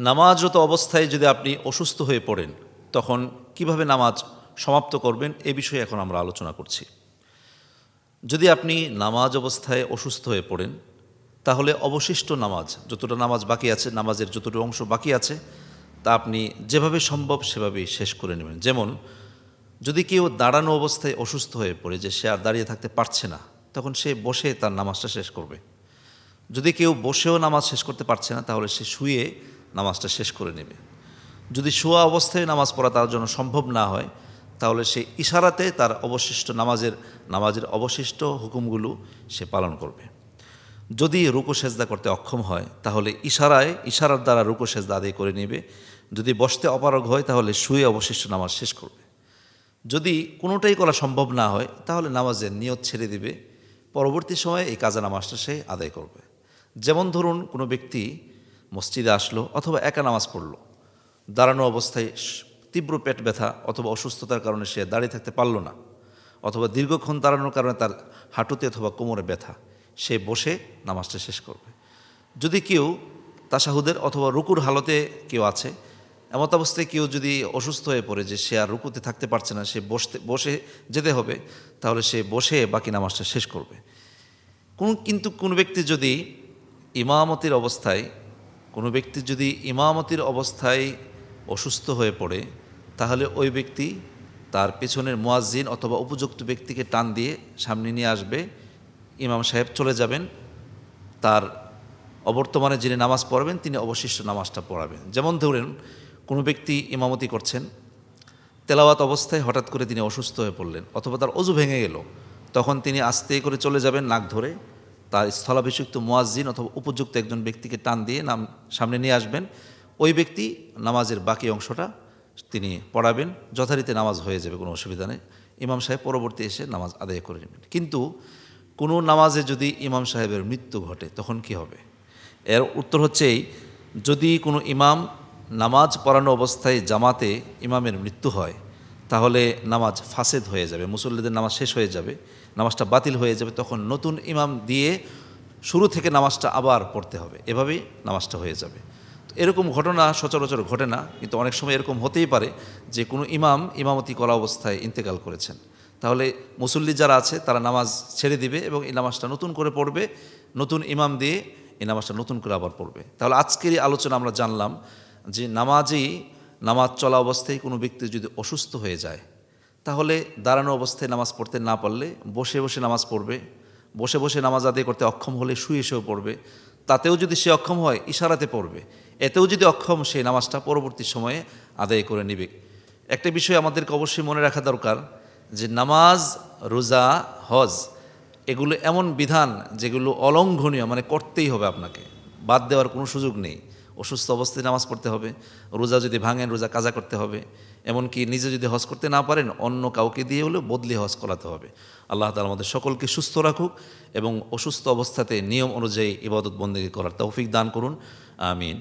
নামাজরত অবস্থায় যদি আপনি অসুস্থ হয়ে পড়েন, তখন কীভাবে নামাজ সমাপ্ত করবেন, এ বিষয়ে এখন আমরা আলোচনা করছি। যদি আপনি নামাজ অবস্থায় অসুস্থ হয়ে পড়েন, তাহলে অবশিষ্ট নামাজ, যতটা নামাজ বাকি আছে, নামাজের যতটুকু অংশ বাকি আছে, তা আপনি যেভাবে সম্ভব সেভাবেই শেষ করে নেবেন। যেমন, যদি কেউ দাঁড়ানো অবস্থায় অসুস্থ হয়ে পড়ে, যে সে আর দাঁড়িয়ে থাকতে পারছে না, তখন সে বসে তার নামাজটা শেষ করবে। যদি কেউ বসেও নামাজ শেষ করতে পারছে না, তাহলে সে শুয়ে নামাজটা শেষ করে নেবে। যদি শোয়া অবস্থায় নামাজ পড়া তার জন্য সম্ভব না হয়, তাহলে সে ইশারাতে তার অবশিষ্ট নামাজের নামাজের অবশিষ্ট হুকুমগুলো সে পালন করবে। যদি রুকু সেজদা করতে অক্ষম হয়, তাহলে ইশারায়, ইশারার দ্বারা রুকু সেজদা আদায় করে নেবে। যদি বসতে অপারগ হয়, তাহলে শুয়ে অবশিষ্ট নামাজ শেষ করবে। যদি কোনোটাই করা সম্ভব না হয়, তাহলে নামাজের নিয়ত ছেড়ে দিবে। পরবর্তী সময়ে এই কাজা নামাজটা সে আদায় করবে। যেমন ধরুন, কোনো ব্যক্তি মসজিদে আসলো অথবা একা নামাজ পড়ল। দাঁড়ানো অবস্থায় তীব্র পেট ব্যথা অথবা অসুস্থতার কারণে সে দাঁড়িয়ে থাকতে পারল না অথবা দীর্ঘক্ষণ দাঁড়ানোর কারণে তার হাঁটুতে অথবা কোমরে ব্যথা। সে বসে নামাজটা শেষ করবে। যদি কেউ তাসাহুদের অথবা রুকুর হালতে কেউ আছে, এমত অবস্থায় কেউ যদি অসুস্থ হয়ে পড়ে যে সে আর রুকুতে থাকতে পারছে না, সে বসতে, বসে যেতে হবে, তাহলে সে বসে বাকি নামাজটা শেষ করবে। কোন, কিন্তু কোন ব্যক্তি যদি ইমামতির অবস্থায় কোনো ব্যক্তি যদি ইমামতির অবস্থায় অসুস্থ হয়ে পড়ে, তাহলে ওই ব্যক্তি তার পেছনের মোয়াজিন অথবা উপযুক্ত ব্যক্তিকে টান দিয়ে সামনে নিয়ে আসবে, ইমাম সাহেব চলে যাবেন, তার অবর্তমানে যিনি নামাজ পড়াবেন, তিনি অবশিষ্ট নামাজটা পড়াবেন। যেমন ধরেন, কোনো ব্যক্তি ইমামতি করছেন, তেলাওয়াত অবস্থায় হঠাৎ করে তিনি অসুস্থ হয়ে পড়লেন, অথবা তার অজু ভেঙে গেল, তখন তিনি আস্তে করে চলে যাবেন নাক ধরে তার স্থলাভিষিক্ত মোয়াজ্জিন অথবা উপযুক্ত একজন ব্যক্তিকে টান দিয়ে নাম সামনে নিয়ে আসবেন। ওই ব্যক্তি নামাজের বাকি অংশটা তিনি পড়াবেন। যথারীতি নামাজ হয়ে যাবে কোনো অসুবিধা নেই। ইমাম সাহেব পরবর্তী এসে নামাজ আদায় করে নেবেন। কিন্তু কোনো নামাজে যদি ইমাম সাহেবের মৃত্যু ঘটে তখন কি হবে? এর উত্তর হচ্ছে এই, যদি কোনো ইমাম নামাজ পড়ানো অবস্থায় জামাতে ইমামের মৃত্যু হয় তাহলে নামাজ ফাসেদ হয়ে যাবে, মুসল্লিদের নামাজ শেষ হয়ে যাবে, নামাজটা বাতিল হয়ে যাবে, তখন নতুন ইমাম দিয়ে শুরু থেকে নামাজটা আবার পড়তে হবে। এভাবেই নামাজটা হয়ে যাবে। এরকম ঘটনা সচরাচর ঘটে না, কিন্তু অনেক সময় এরকম হতেই পারে যে কোনো ইমাম ইমামতি করা অবস্থায় ইন্তেকাল করেছেন। তাহলে মুসল্লি যারা আছে, তারা নামাজ ছেড়ে দিবে এবং এই নামাজটা নতুন করে পড়বে, নতুন ইমাম দিয়ে এই নামাজটা নতুন করে আবার পড়বে। তাহলে আজকের এই আলোচনা আমরা জানলাম যে নামাজেই নামাজ চলা অবস্থায় কোনো ব্যক্তি যদি অসুস্থ হয়ে যায়, তাহলে দাঁড়ানো অবস্থায় নামাজ পড়তে না পারলে, বসে বসে নামাজ পড়বে। বসে বসে নামাজ আদায় করতে অক্ষম হলে শুয়ে শুয়ে পড়বে। তাতেও যদি সে অক্ষম হয়, ইশারাতে পড়বে। এতেও যদি অক্ষম, সে নামাজটা পরবর্তী সময়ে আদায় করে নেবে। একটা বিষয় আমাদেরকে অবশ্যই মনে রাখা দরকার, যে নামাজ, রোজা, হজ, এগুলো এমন বিধান যেগুলো অলঙ্ঘনীয় মানে করতেই হবে আপনাকে। বাদ দেওয়ার কোনো সুযোগ নেই। অসুস্থ অবস্থায় নামাজ পড়তে হবে, রোজা যদি ভাঙেন, রোজা কাজা করতে হবে, এমনকি নিজে যদি হজ করতে না পারেন, অন্য কাউকে দিয়ে হলেও বদলি হজ করাতে হবে। আল্লাহ তালা আমাদের সকলকে সুস্থ রাখুক এবং অসুস্থ অবস্থাতে নিয়ম অনুযায়ী ইবাদত বন্দী করার তৌফিক দান করুন। আমিন।